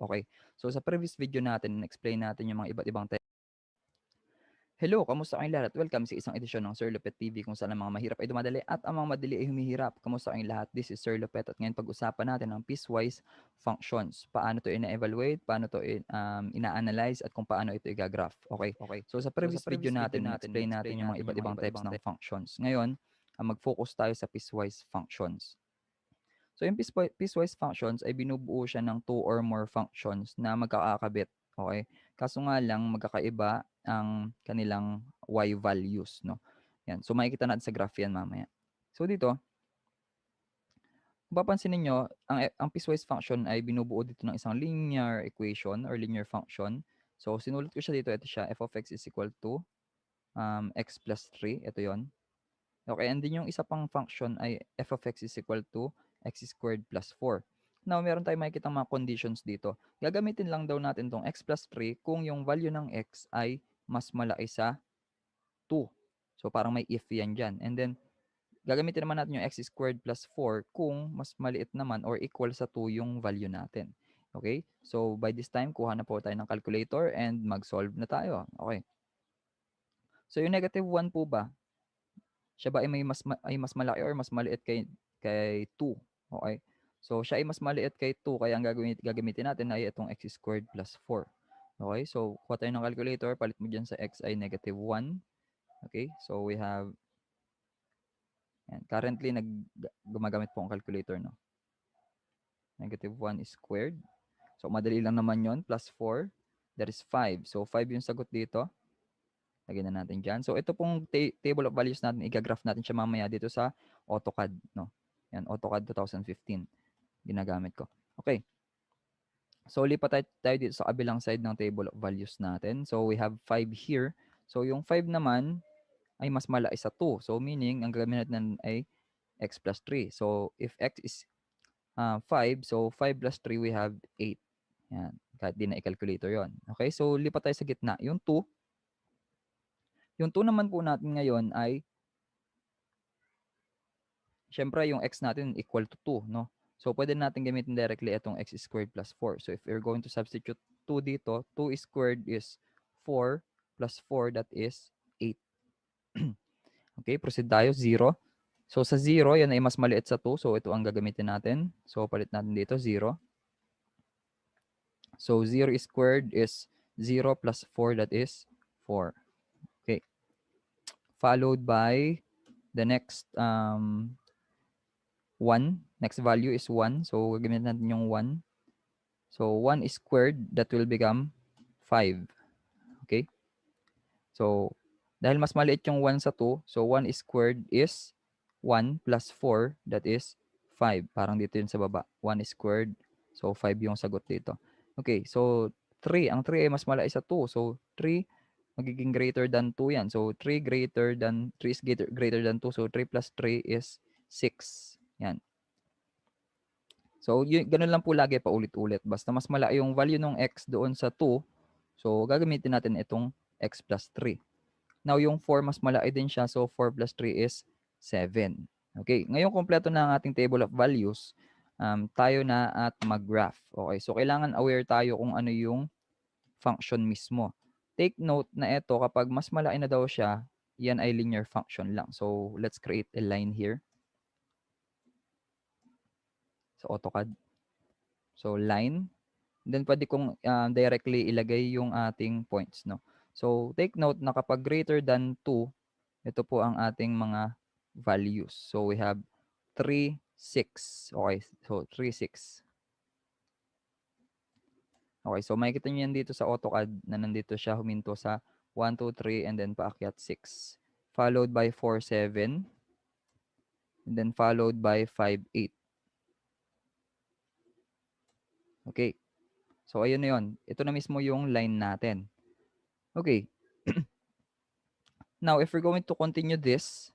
Okay. So sa previous video natin, explain natin yung mga iba't ibang type. Hello, kamusta kayong lahat? Welcome sa isang edisyon ng Sir Lopet TV kung saan ang mga mahirap ay dumadali at ang mga madali ay humihirap. Kamusta kayong lahat? This is Sir Lopet at ngayon pag-usapan natin ang piecewise functions. Paano to ina-evaluate, paano to in, um, ina-analyze at kung paano ito i-graph. Okay. Okay. So sa previous, sa previous video natin, video natin, explain natin yung mga iba't ibang types ng functions. Ngayon, ang mag-focus tayo sa piecewise functions. So yung piecewi- piecewise functions ay binubuo siya ng two or more functions na magkakakabit. Okay? Kaso nga lang magkakaiba ang kanilang y values, no? Yan. So makikita natin sa graph yan mamaya. So dito, kung papansinin niyo, ang e- ang piecewise function ay binubuo dito ng isang linear equation or linear function. So sinulat ko siya dito, ito siya, f of x is equal to um, x plus 3, ito 'yon. Okay, and then yung isa pang function ay f of x is equal to x squared plus 4. Now, meron tayong makikita mga conditions dito. Gagamitin lang daw natin tong x plus 3 kung yung value ng x ay mas malaki sa 2. So, parang may if yan dyan. And then, gagamitin naman natin yung x squared plus 4 kung mas maliit naman or equal sa 2 yung value natin. Okay? So, by this time, kuha na po tayo ng calculator and mag-solve na tayo. Okay. So, yung negative 1 po ba, siya ba ay may mas ma- ay mas malaki or mas maliit kay kay 2? Okay? So siya ay mas maliit kay 2 kaya ang gagawin gagamitin natin ay itong x squared plus 4. Okay? So kuha tayo ng calculator, palit mo diyan sa x ay negative 1. Okay? So we have yan. Currently nag gumagamit po ang calculator no. Negative 1 is squared. So madali lang naman 'yon, plus 4. That is 5. So 5 yung sagot dito. Lagyan na natin dyan. So, ito pong ta- table of values natin, i-graph natin siya mamaya dito sa AutoCAD. No? Yan, AutoCAD 2015. Ginagamit ko. Okay. So, lipat tayo, tayo dito sa kabilang side ng table of values natin. So, we have 5 here. So, yung 5 naman ay mas malaki sa 2. So, meaning, ang gagawin natin ay x plus 3. So, if x is uh, 5, so 5 plus 3, we have 8. Yan. Kahit di na i-calculator yon. Okay, so lipat tayo sa gitna. Yung 2, yung 2 naman po natin ngayon ay syempre yung x natin equal to 2, no? So pwede natin gamitin directly itong x squared plus 4. So if you're going to substitute 2 dito, 2 squared is 4 plus 4 that is 8. okay, proceed tayo 0. So sa 0, yan ay mas maliit sa 2. So ito ang gagamitin natin. So palit natin dito 0. So 0 squared is 0 plus 4 that is 4 followed by the next um, 1. Next value is 1. So, gagamitin natin yung 1. So, 1 is squared, that will become 5. Okay? So, dahil mas maliit yung 1 sa 2, so 1 is squared is 1 plus 4, that is 5. Parang dito yun sa baba. 1 is squared, so 5 yung sagot dito. Okay, so 3. Ang 3 ay mas malaki sa 2. So, 3 magiging greater than 2 yan. So, 3 greater than, 3 is greater, greater than 2. So, 3 plus 3 is 6. Yan. So, yun, ganun lang po lagi paulit-ulit. Basta mas malaki yung value ng x doon sa 2, so gagamitin natin itong x plus 3. Now, yung 4 mas malaki din siya. So, 4 plus 3 is 7. Okay. Ngayon, kompleto na ang ating table of values. Um, tayo na at mag-graph. Okay. So, kailangan aware tayo kung ano yung function mismo take note na ito kapag mas malaki na daw siya, yan ay linear function lang. So, let's create a line here. Sa AutoCAD. So, line. Then, pwede kong uh, directly ilagay yung ating points. no So, take note na kapag greater than 2, ito po ang ating mga values. So, we have 3, 6. Okay, so 3, 6. Okay, so makikita nyo yan dito sa AutoCAD na nandito siya huminto sa 1, 2, 3, and then paakyat 6. Followed by 4, 7. And then followed by 5, 8. Okay. So, ayun na yun. Ito na mismo yung line natin. Okay. Now, if we're going to continue this,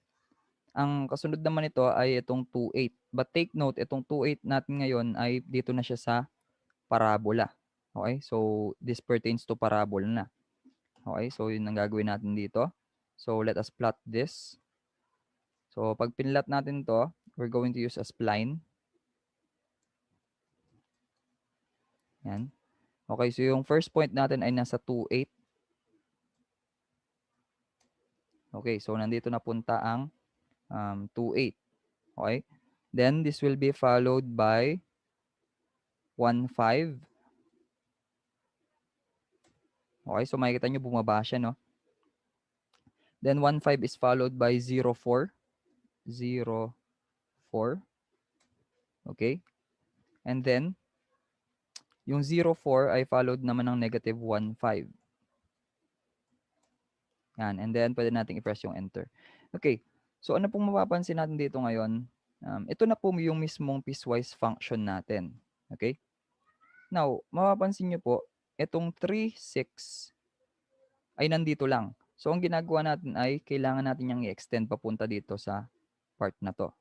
ang kasunod naman ito ay itong 2, 8. But take note, itong 2, 8 natin ngayon ay dito na siya sa parabola. Okay, so this pertains to parabola na. Okay, so yun ang gagawin natin dito. So let us plot this. So pag pinlat natin to, we're going to use a spline. Yan. Okay, so yung first point natin ay nasa 2, 8. Okay, so nandito na punta ang um, 2, 8. Okay? Then, this will be followed by 1, 5. Okay, so makikita nyo bumaba siya, no? Then 1, 5 is followed by 0, 4. 0, 4. Okay? And then, yung 0, 4 ay followed naman ng negative 1, 5. Yan. And then, pwede natin i-press yung enter. Okay. So, ano pong mapapansin natin dito ngayon? Um, ito na po yung mismong piecewise function natin. Okay? Now, mapapansin nyo po, itong 3, 6 ay nandito lang. So, ang ginagawa natin ay kailangan natin yung i-extend papunta dito sa part na to.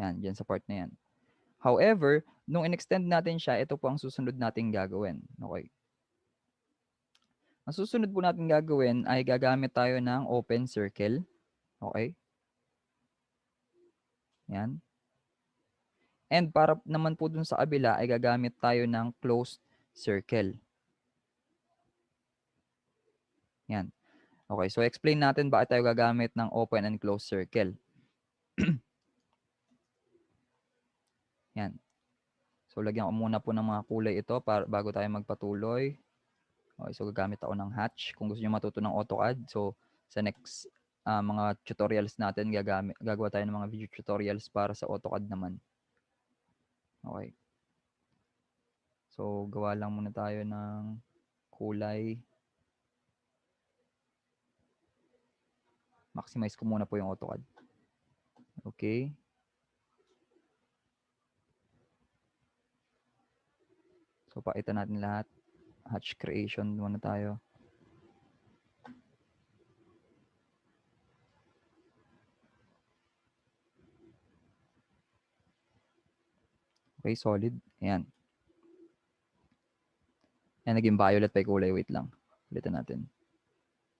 Yan, dyan sa part na yan. However, nung in-extend natin siya, ito po ang susunod nating gagawin. Okay. Ang susunod po natin gagawin ay gagamit tayo ng open circle. Okay. Yan. And para naman po dun sa kabila ay gagamit tayo ng closed circle. Yan. Okay, so explain natin bakit tayo gagamit ng open and closed circle. Yan. So lagyan ko muna po ng mga kulay ito para bago tayo magpatuloy. Okay, so gagamit ako ng hatch kung gusto niyo matuto ng AutoCAD. So sa next uh, mga tutorials natin gagamit gagawa tayo ng mga video tutorials para sa AutoCAD naman. Okay. So gawa lang muna tayo ng kulay. Maximize ko muna po yung AutoCAD. Okay. So, pakita natin lahat. Hatch creation muna tayo. Okay, solid. Ayan. Ayan, naging violet pa kulay. Wait lang. Ulitin natin.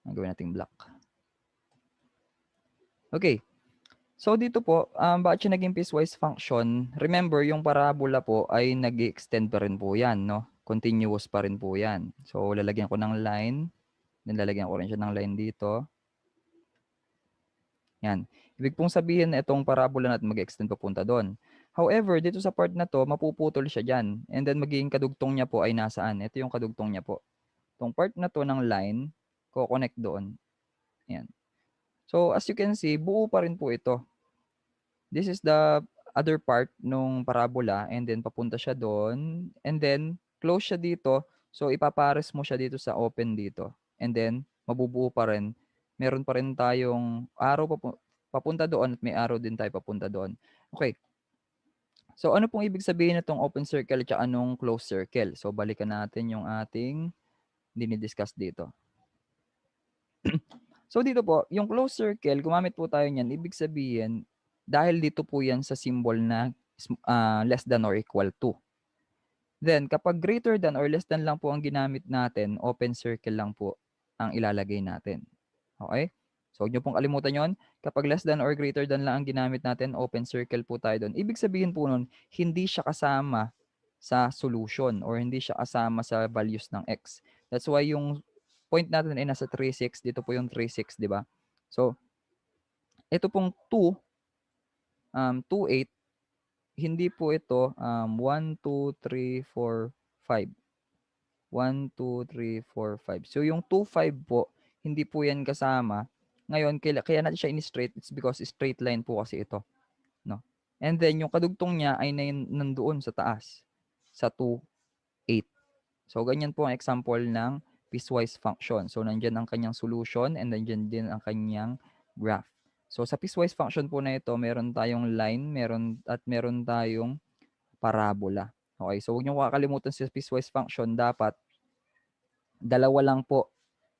Ang gawin natin black. Okay. So dito po, um, bakit siya naging piecewise function? Remember, yung parabola po ay nag extend pa rin po yan, no? Continuous pa rin po yan. So lalagyan ko ng line. Then lalagyan ko rin siya ng line dito. Yan. Ibig pong sabihin itong parabola natin mag-extend papunta doon. However, dito sa part na to, mapuputol siya dyan. And then magiging kadugtong niya po ay nasaan? Ito yung kadugtong niya po. Itong part na to ng line, ko-connect doon. Yan. So, as you can see, buo pa rin po ito. This is the other part nung parabola and then papunta siya doon and then close siya dito. So, ipapares mo siya dito sa open dito. And then, mabubuo pa rin. Meron pa rin tayong arrow papunta doon at may arrow din tayo papunta doon. Okay. So, ano pong ibig sabihin nitong open circle at anong closed circle? So, balikan natin yung ating dinidiscuss dito. So dito po, yung closed circle, gumamit po tayo niyan. Ibig sabihin, dahil dito po yan sa symbol na uh, less than or equal to. Then, kapag greater than or less than lang po ang ginamit natin, open circle lang po ang ilalagay natin. Okay? So, huwag niyo pong kalimutan yon. Kapag less than or greater than lang ang ginamit natin, open circle po tayo doon. Ibig sabihin po nun, hindi siya kasama sa solution or hindi siya kasama sa values ng x. That's why yung point natin ay nasa 3.6. Dito po yung 3.6, di ba? So, ito pong 2, um, 2.8, hindi po ito um, 1, 2, 3, 4, 5. 1, 2, 3, 4, 5. So, yung 2, 5 po, hindi po yan kasama. Ngayon, kaya, kaya natin siya in-straight, it's because straight line po kasi ito. No? And then, yung kadugtong niya ay nandoon sa taas, sa 2, 8. So, ganyan po ang example ng piecewise function. So, nandyan ang kanyang solution and nandyan din ang kanyang graph. So, sa piecewise function po na ito, meron tayong line meron at meron tayong parabola. Okay, so huwag niyo kakalimutan sa piecewise function, dapat dalawa lang po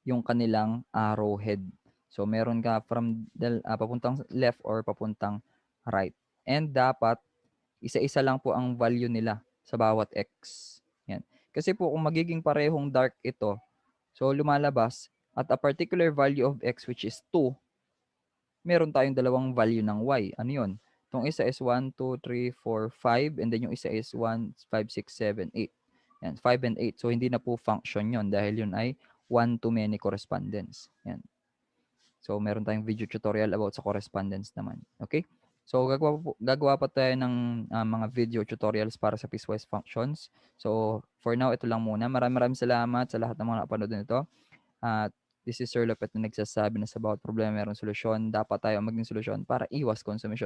yung kanilang arrowhead. So, meron ka from uh, papuntang left or papuntang right. And dapat isa-isa lang po ang value nila sa bawat x. Yan. Kasi po kung magiging parehong dark ito, So, lumalabas at a particular value of x which is 2, meron tayong dalawang value ng y. Ano yun? 'Tong isa is 1, 2, 3, 4, 5 and then yung isa is 1, 5, 6, 7, 8. Yan, 5 and 8. So, hindi na po function yun dahil yun ay one to many correspondence. Yan. So, meron tayong video tutorial about sa correspondence naman. Okay? So, gagawa, po, gagawa pa tayo ng uh, mga video tutorials para sa piecewise functions. So, for now, ito lang muna. Maraming maraming salamat sa lahat ng mga napanood nito. At uh, this is Sir Lopet na nagsasabi na sa bawat problema mayroong solusyon. Dapat tayo maging solusyon para iwas konsumisyon.